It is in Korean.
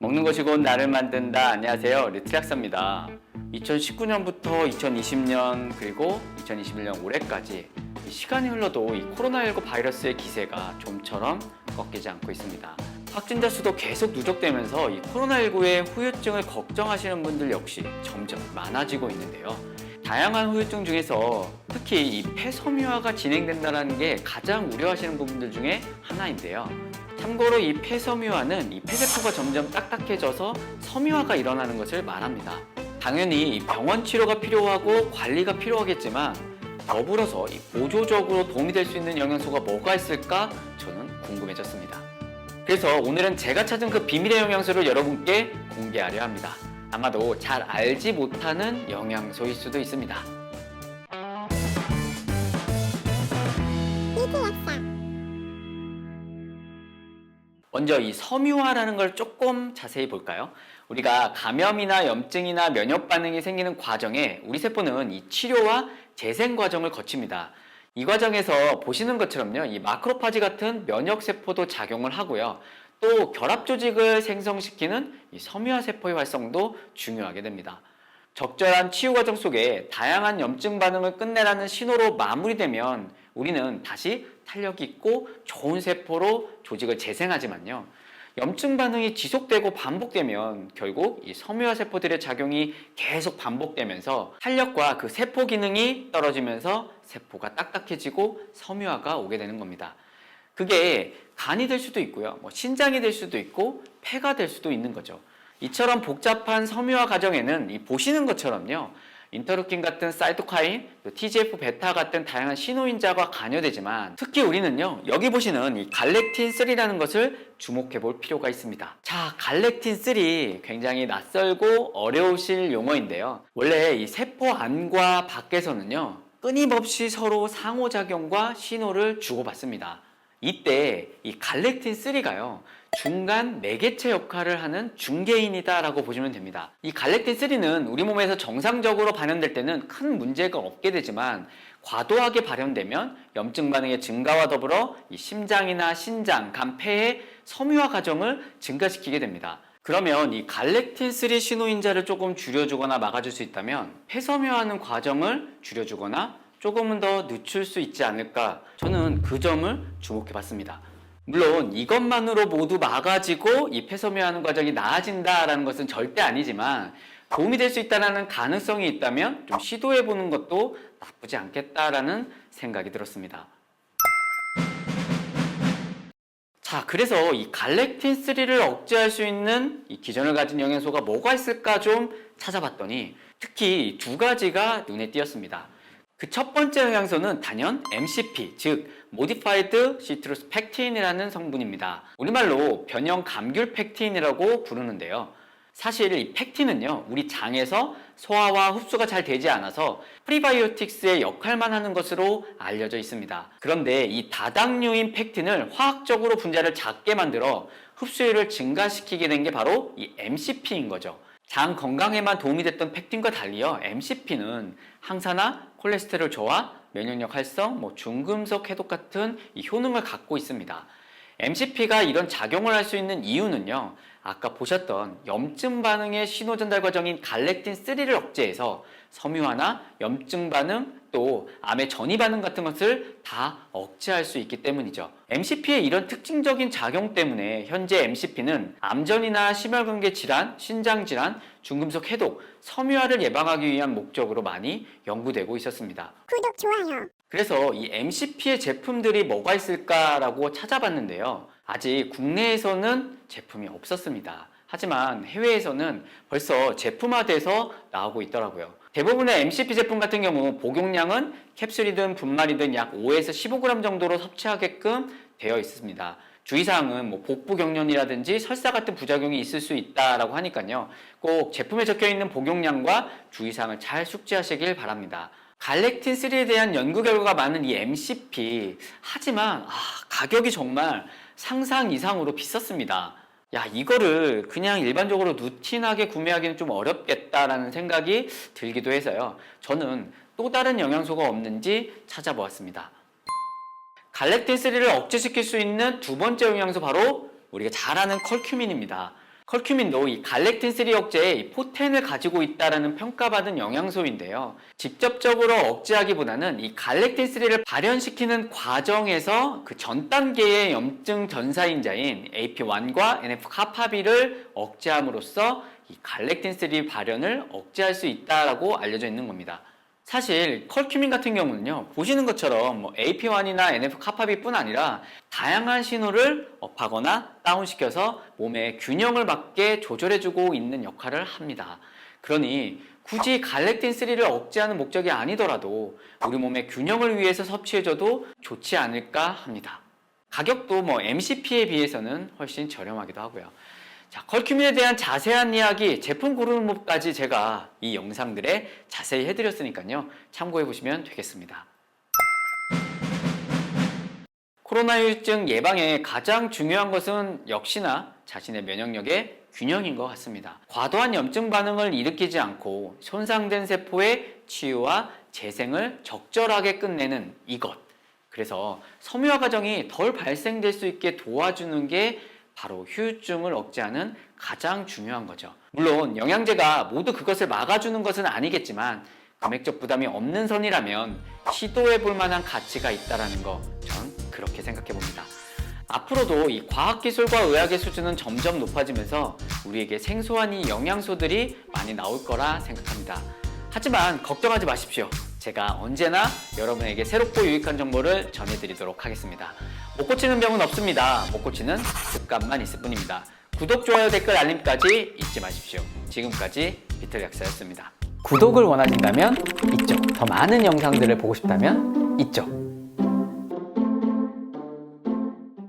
먹는 것이 곧 나를 만든다. 안녕하세요. 리트락사입니다. 2019년부터 2020년 그리고 2021년 올해까지 이 시간이 흘러도 이 코로나19 바이러스의 기세가 좀처럼 꺾이지 않고 있습니다. 확진자 수도 계속 누적되면서 이 코로나19의 후유증을 걱정하시는 분들 역시 점점 많아지고 있는데요. 다양한 후유증 중에서 특히 이 폐섬유화가 진행된다는 게 가장 우려하시는 부분들 중에 하나인데요. 참고로 이 폐섬유화는 이 폐세포가 점점 딱딱해져서 섬유화가 일어나는 것을 말합니다. 당연히 이 병원 치료가 필요하고 관리가 필요하겠지만 더불어서 이 보조적으로 도움이 될 수 있는 영양소가 뭐가 있을까 저는 궁금해졌습니다. 그래서 오늘은 제가 찾은 그 비밀의 영양소를 여러분께 공개하려 합니다. 아마도 잘 알지 못하는 영양소일 수도 있습니다. 먼저 이 섬유화라는 걸 조금 자세히 볼까요? 우리가 감염이나 염증이나 면역 반응이 생기는 과정에 우리 세포는 이 치료와 재생 과정을 거칩니다. 이 과정에서 보시는 것처럼요, 이 마크로파지 같은 면역 세포도 작용을 하고요. 또 결합 조직을 생성시키는 이 섬유화 세포의 활성도 중요하게 됩니다. 적절한 치유 과정 속에 다양한 염증 반응을 끝내라는 신호로 마무리되면 우리는 다시 탄력 있고 좋은 세포로 조직을 재생하지만요. 염증 반응이 지속되고 반복되면 결국 이 섬유화 세포들의 작용이 계속 반복되면서 탄력과 그 세포 기능이 떨어지면서 세포가 딱딱해지고 섬유화가 오게 되는 겁니다. 그게 간이 될 수도 있고요. 뭐 신장이 될 수도 있고 폐가 될 수도 있는 거죠. 이처럼 복잡한 섬유화 과정에는 이 보시는 것처럼요. 인터루킨 같은 사이토카인, 또 TGF 베타 같은 다양한 신호인자가 관여되지만 특히 우리는요. 여기 보시는 이 갈렉틴 3라는 것을 주목해 볼 필요가 있습니다. 자, 갈렉틴 3 굉장히 낯설고 어려우실 용어인데요. 원래 이 세포 안과 밖에서는요. 끊임없이 서로 상호작용과 신호를 주고받습니다. 이때 이 갈렉틴 3가요. 중간 매개체 역할을 하는 중개인이다라고 보시면 됩니다. 이 갈렉틴 3는 우리 몸에서 정상적으로 발현될 때는 큰 문제가 없게 되지만 과도하게 발현되면 염증 반응의 증가와 더불어 이 심장이나 신장, 간, 폐의 섬유화 과정을 증가시키게 됩니다. 그러면 이 갈렉틴 3 신호인자를 조금 줄여주거나 막아줄 수 있다면 폐섬유화하는 과정을 줄여주거나 조금은 더 늦출 수 있지 않을까 저는 그 점을 주목해 봤습니다. 물론 이것만으로 모두 막아지고 이 폐섬유하는 과정이 나아진다라는 것은 절대 아니지만 도움이 될 수 있다는 가능성이 있다면 좀 시도해 보는 것도 나쁘지 않겠다라는 생각이 들었습니다. 자, 그래서 이 갈렉틴 3를 억제할 수 있는 이 기전을 가진 영양소가 뭐가 있을까 좀 찾아봤더니 특히 두 가지가 눈에 띄었습니다. 그 첫 번째 영양소는 단연 MCP, 즉 Modified Citrus Pectin이라는 성분입니다. 우리말로 변형 감귤 펙틴이라고 부르는데요. 사실 이 펙틴은요, 우리 장에서 소화와 흡수가 잘 되지 않아서 프리바이오틱스의 역할만 하는 것으로 알려져 있습니다. 그런데 이 다당류인 펙틴을 화학적으로 분자를 작게 만들어 흡수율을 증가시키게 된 게 바로 이 MCP인 거죠. 장 건강에만 도움이 됐던 펙틴과 달리요, MCP는 항산화, 콜레스테롤 저하, 면역력 활성, 뭐 중금속 해독 같은 이 효능을 갖고 있습니다. MCP가 이런 작용을 할 수 있는 이유는요. 아까 보셨던 염증 반응의 신호 전달 과정인 갈렉틴 3를 억제해서 섬유화나 염증 반응 또 암의 전이 반응 같은 것을 다 억제할 수 있기 때문이죠. MCP의 이런 특징적인 작용 때문에 현재 MCP는 암전이나 심혈관계 질환, 신장 질환, 중금속 해독, 섬유화를 예방하기 위한 목적으로 많이 연구되고 있었습니다. 구독, 좋아요. 그래서 이 MCP의 제품들이 뭐가 있을까라고 찾아봤는데요. 아직 국내에서는 제품이 없었습니다. 하지만 해외에서는 벌써 제품화돼서 나오고 있더라고요. 대부분의 MCP 제품 같은 경우 복용량은 캡슐이든 분말이든 약 5에서 15g 정도로 섭취하게끔 되어 있습니다. 주의사항은 뭐 복부 경련이라든지 설사 같은 부작용이 있을 수 있다라고 하니까요. 꼭 제품에 적혀 있는 복용량과 주의사항을 잘 숙지하시길 바랍니다. 갈렉틴 3에 대한 연구 결과가 많은 이 MCP 하지만 아, 가격이 정말 상상 이상으로 비쌌습니다. 야 이거를 그냥 일반적으로 루틴하게 구매하기는 좀 어렵겠다라는 생각이 들기도 해서요. 저는 또 다른 영양소가 없는지 찾아보았습니다. 갈렉틴 3를 억제시킬 수 있는 두 번째 영양소 바로 우리가 잘 아는 컬큐민입니다. 컬큐민도 이 갈렉틴 3 억제에 이 포텐을 가지고 있다라는 평가받은 영양소인데요. 직접적으로 억제하기보다는 이 갈렉틴 3를 발현시키는 과정에서 그 전 단계의 염증 전사인자인 AP1과 NF-카파비를 억제함으로써 이 갈렉틴 3 발현을 억제할 수 있다라고 알려져 있는 겁니다. 사실 컬큐민 같은 경우는요 보시는 것처럼 뭐 AP1이나 NF-카파비뿐 아니라 다양한 신호를 업하거나 다운시켜서 몸의 균형을 맞게 조절해주고 있는 역할을 합니다. 그러니 굳이 갈렉틴3를 억제하는 목적이 아니더라도 우리 몸의 균형을 위해서 섭취해줘도 좋지 않을까 합니다. 가격도 뭐 MCP에 비해서는 훨씬 저렴하기도 하고요. 자, 컬큐민에 대한 자세한 이야기, 제품 고르는 법까지 제가 이 영상들에 자세히 해드렸으니까요. 참고해 보시면 되겠습니다. 코로나 유증 예방에 가장 중요한 것은 역시나 자신의 면역력의 균형인 것 같습니다. 과도한 염증 반응을 일으키지 않고 손상된 세포의 치유와 재생을 적절하게 끝내는 이것. 그래서 섬유화 과정이 덜 발생될 수 있게 도와주는 게 바로 후유증을 억제하는 가장 중요한 거죠. 물론 영양제가 모두 그것을 막아주는 것은 아니겠지만 금액적 부담이 없는 선이라면 시도해 볼 만한 가치가 있다라는 거 전 그렇게 생각해 봅니다. 앞으로도 이 과학기술과 의학의 수준은 점점 높아지면서 우리에게 생소한 이 영양소들이 많이 나올 거라 생각합니다. 하지만 걱정하지 마십시오. 제가 언제나 여러분에게 새롭고 유익한 정보를 전해드리도록 하겠습니다. 못 고치는 병은 없습니다. 못 고치는 습관만 있을 뿐입니다. 구독, 좋아요, 댓글, 알림까지 잊지 마십시오. 지금까지 비틀 약사였습니다. 구독을 원하신다면 이쪽, 더 많은 영상들을 보고 싶다면 이쪽,